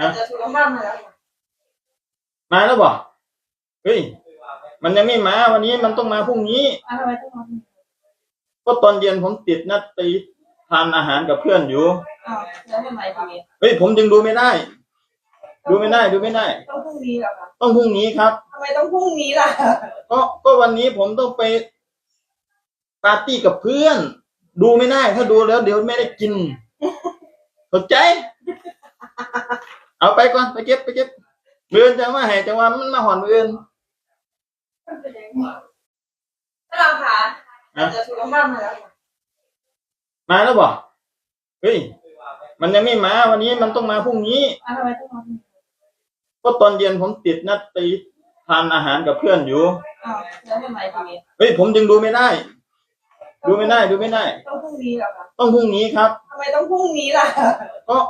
นะจะสุขภาพมาแล้วค่ะมาแล้วบ่เฮ้ยมันยังไม่มาวันนี้มันต้องมาพรุ่งนี้อะทำไมต้องมาก็ตอนเย็นผมติดนัดไปทานอาหารกับเพื่อนอยู่อ้าวแล้วทำไมทีนี้เฮ้ยผมยังดูไม่ได้ ดูไม่ได้ดูไม่ได้ ต้องพรุ่งนี้เหรอคะต้องพรุ่งนี้ครับ ทำไมต้องพรุ่งนี้ล่ะก็ก็วันนี้ผมต้องไปปาร์ตี้กับเพื่อน ดูไม่ได้ ถ้าดูแล้วเดี๋ยวไม่ได้กินสนใจ เอาไปก่อน ไปเก็บไปเก็บเบือนจะมาให้จังหวะมันมาหอนเบือนถ้าเราค่ะนะจะสุขภาพมาแล้วค่ะมาแล้วบ่เฮ้ย มันยังไม่มาวันนี้มันต้องมาพรุ่งนี้อะทำไมต้องมาก็ตอนเย็นผมติดนัดไปทานอาหารกับเพื่อนอยู่อ้าวแล้วทำไมทีนี้เฮ้ยผมยังดูไม่ได้ ดูไม่ได้ดูไม่ได้ ต้องพรุ่งนี้เหรอคะต้องพรุ่งนี้ครับทำไมต้องพรุ่งนี้ล่ะก็